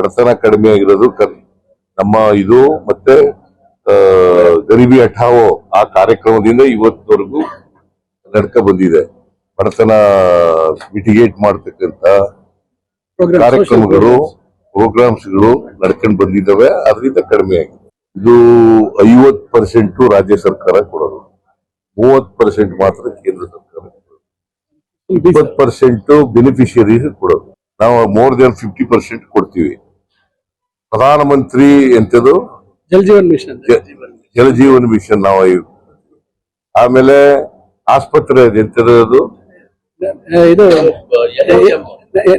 ಬಡತನ ಕಡಿಮೆ ಆಗಿರೋದು ನಮ್ಮ ಇದು ಮತ್ತೆ ಗರಿಬಿ ಹಠಾವೋ ಆ ಕಾರ್ಯಕ್ರಮದಿಂದ ಇವತ್ತವರೆಗೂ ನಡ್ಕ ಬಂದಿದೆ. ಬಡತನ ಮಿಟಿಗೇಟ್ ಮಾಡ್ತಕ್ಕಂತ ಕಾರ್ಯಕ್ರಮಗಳು ಪ್ರೋಗ್ರಾಮ್ಸ್ಗಳು ನಡ್ಕೊಂಡು ಬಂದಿದ್ದಾವೆ ಅದರಿಂದ ಕಡಿಮೆ ಆಗಿದೆ. ಇದು ಐವತ್ ಪರ್ಸೆಂಟ್ ರಾಜ್ಯ ಸರ್ಕಾರ ಕೊಡೋದು. ಮೂವತ್ ಪರ್ಸೆಂಟ್ ಮಾತ್ರ ಕೇಂದ್ರ ಸರ್ಕಾರ ಕೊಡೋದು. ಇಪ್ಪತ್ತು ಪರ್ಸೆಂಟ್ ಬೆನಿಫಿಷಿಯರೀಸ್ ಕೊಡೋದು. ನಾವು ಮೋರ್ ದೆನ್ ಫಿಫ್ಟಿ ಪರ್ಸೆಂಟ್ ಕೊಡ್ತೀವಿ. ಪ್ರಧಾನಮಂತ್ರಿ ಎಂತದು? ಜಲ್ ಜೀವನ್ ಮಿಷನ್. ಜಲಜೀವನ್ ಮಿಷನ್ ನಾವು ಆಮೇಲೆ ಆಸ್ಪತ್ರೆ ಎಂತದು ಅದು? ಆ, ಇದು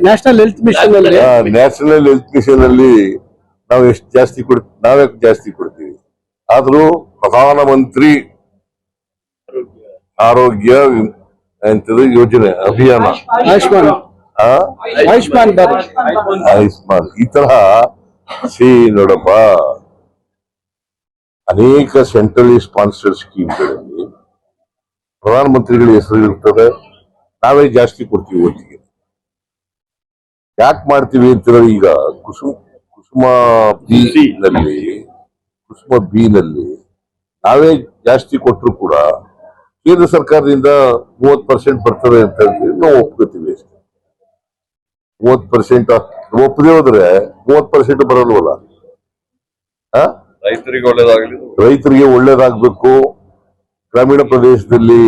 ನ್ಯಾಷನಲ್ ಹೆಲ್ತ್ ಮಿಷನ್ ಅಲ್ಲಿ. ನ್ಯಾಷನಲ್ ಹೆಲ್ತ್ ಮಿಷನ್ ಅಲ್ಲಿ ನಾವು ಎಷ್ಟು ಜಾಸ್ತಿ ಕೊಡ್ ನಾವೇ ಜಾಸ್ತಿ ಕೊಡ್ತೀವಿ. ಆದ್ರೂ ಪ್ರಧಾನಮಂತ್ರಿ ಆರೋಗ್ಯ ಎಂತದ್ದು ಎಂತದು ಯೋಜನೆ ಅಭಿಯಾನ. ಆಯುಷ್ಮಾನ್. ಆಯುಷ್ಮಾನ್. ಈ ತರಹ ಸಿ ನೋಡಪ್ಪ ಅನೇಕ ಸೆಂಟ್ರಲಿ ಸ್ಪಾನ್ಸರ್ಡ್ ಸ್ಕೀಮ್ಗಳಲ್ಲಿ ಪ್ರಧಾನಮಂತ್ರಿಗಳ ಹೆಸರು ಇರ್ತದೆ. ನಾವೇ ಜಾಸ್ತಿ ಕೊಡ್ತೀವಿ ಒಟ್ಟಿಗೆ. ಯಾಕೆ ಮಾಡ್ತೀವಿ ಅಂತಂದ್ರೆ ಈಗ ಕುಸುಮ ಕುಸುಮ ಬಿ ನಲ್ಲಿ ಕುಸುಮ ಬಿ ನಲ್ಲಿ ನಾವೇ ಜಾಸ್ತಿ ಕೊಟ್ಟರು ಕೂಡ ಕೇಂದ್ರ ಸರ್ಕಾರದಿಂದ ಮೂವತ್ ಪರ್ಸೆಂಟ್ ಬರ್ತದೆ ಅಂತ ಹೇಳಿ ನಾವು ಒಪ್ಕೋತೀವಿ. ಮೂವತ್ ಪರ್ಸೆಂಟ್ ಒಪ್ಪದೆ ಹೋದ್ರೆ ಮೂವತ್ ಪರ್ಸೆಂಟ್ ಬರಲ್ವಲ್ಲ? ರೈತರಿಗೆ ಒಳ್ಳೇದಾಗಲಿ. ರೈತರಿಗೆ ಒಳ್ಳೇದಾಗಬೇಕು. ಗ್ರಾಮೀಣ ಪ್ರದೇಶದಲ್ಲಿ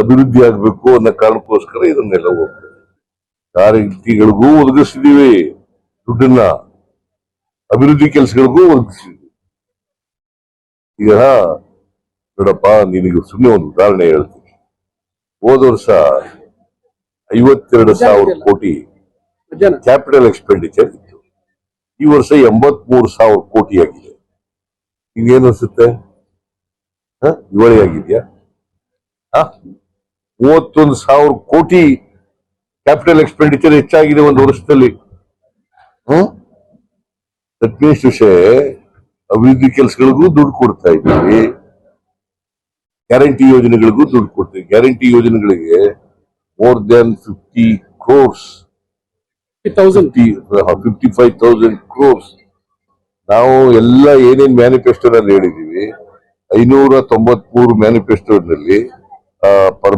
ಅಭಿವೃದ್ಧಿ ಆಗ್ಬೇಕು ಅನ್ನೋ ಕಾರಣಕ್ಕೋಸ್ಕರ ಇದನ್ನೆಲ್ಲ ಹೋಗ್ತದೆ. ಗ್ಯಾರಂಟಿಗಳಿಗೂ ಒದಗಿಸಿದೀವಿ ದುಡ್ಡನ್ನ ಅಭಿವೃದ್ಧಿ ಕೆಲಸಗಳಿಗೂ ಒದಗಿಸಿದ್ವಿ ಈಗ ನೋಡಪ್ಪ ನಿನಗೆ ಸುಮ್ಮನೆ ಒಂದು ಉದಾಹರಣೆ ಹೇಳ್ತೀನಿ. ಹೋದ ವರ್ಷ ಐವತ್ತೆರಡು ಸಾವಿರ ಕೋಟಿ ಕ್ಯಾಪಿಟಲ್ ಎಕ್ಸ್ಪೆಂಡಿಚರ್ ಇತ್ತು. ಈ ವರ್ಷ ಎಂಬತ್ಮೂರು ಸಾವಿರ ಕೋಟಿ ಆಗಿದೆ. ಈಗೇನು ಅನ್ಸುತ್ತೆ? ಇವಳಿ ಆಗಿದ್ಯಾ? ಮೂವತ್ತೊಂದು ಸಾವಿರ ಕೋಟಿ ಕ್ಯಾಪಿಟಲ್ ಎಕ್ಸ್ಪೆಂಡಿಚರ್ ಹೆಚ್ಚಾಗಿದೆ ಒಂದು ವರ್ಷದಲ್ಲಿ. ಹ್ಮ್ ವಿಷಯ ಅಭಿವೃದ್ಧಿ ಕೆಲಸಗಳಿಗೂ ದುಡ್ಡು ಕೊಡ್ತಾ ಇದ್ದೀವಿ. ಗ್ಯಾರಂಟಿ ಯೋಜನೆಗಳಿಗೂ ದುಡ್ಡು ಕೊಡ್ತೀವಿ. ಗ್ಯಾರಂಟಿ ಯೋಜನೆಗಳಿಗೆ more than fifty crores thousand fifty five thousand crores ನಾವು ಎಲ್ಲ ಏನೇನ್ ಮ್ಯಾನಿಫೆಸ್ಟೋನಲ್ಲಿ ಹೇಳಿದೀವಿ ಐನೂರ ತೊಂಬತ್ಮೂರು ಮ್ಯಾನಿಫೆಸ್ಟೋನಲ್ಲಿ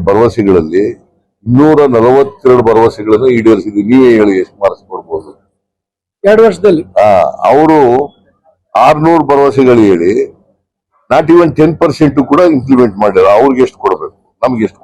ಭರವಸೆಗಳಲ್ಲಿ ಇನ್ನೂರ ನಲವತ್ತೆರಡು ಭರವಸೆಗಳನ್ನು ಈಡೇರಿಸಿದ್ವಿ. ನೀವೇ ಹೇಳಿ ಎಷ್ಟು ಮಾರ್ಕ್ಸ್ ಕೊಡ್ಬೋದು ಎರಡು ವರ್ಷದಲ್ಲಿ. ಅವರು ಆರ್ನೂರು ಭರವಸೆಗಳು ಹೇಳಿ ನಾಟ್ ಇವನ್ ಟೆನ್ ಪರ್ಸೆಂಟ್ ಕೂಡ ಇಂಪ್ಲಿಮೆಂಟ್ ಮಾಡಿದ್ರು ಅವ್ರಿಗೆ ಎಷ್ಟು ಕೊಡಬೇಕು? ನಮ್ಗೆ ಎಷ್ಟು